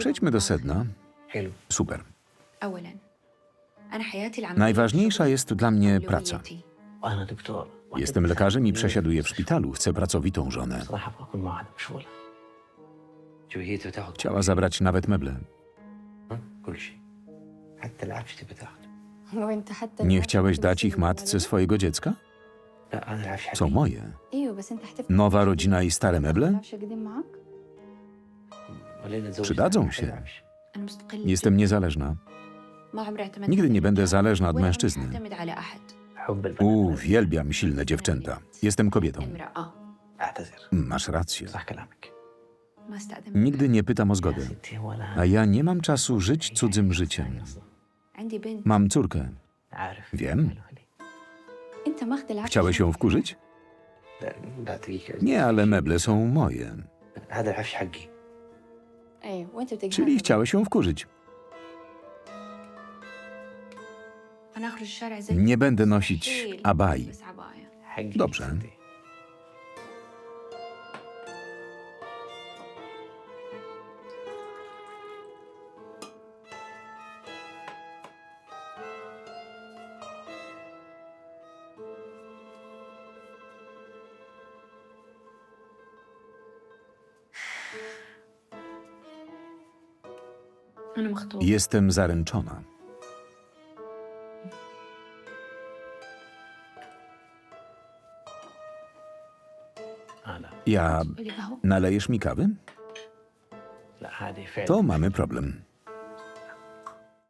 Przejdźmy do sedna. Super. Najważniejsza jest dla mnie praca. Jestem lekarzem i przesiaduję w szpitalu. Chcę pracowitą żonę. Chciała zabrać nawet meble. Nie chciałeś dać ich matce swojego dziecka? Są moje. Nowa rodzina i stare meble? Przydadzą się? Jestem niezależna. Nigdy nie będę zależna od mężczyzny. Uwielbiam silne dziewczęta. Jestem kobietą. Masz rację. Nigdy nie pytam o zgodę, a ja nie mam czasu żyć cudzym życiem. Mam córkę. Wiem. Chciałeś ją wkurzyć? Nie, ale meble są moje. Czyli chciałeś ją wkurzyć. Nie będę nosić abai. Dobrze. ستي. أنا مخطوبة Jestem zaręczona. انا Ja. تقولي قهوة Nalejesz mi kawy? لا هذه فعلا To mamy problem.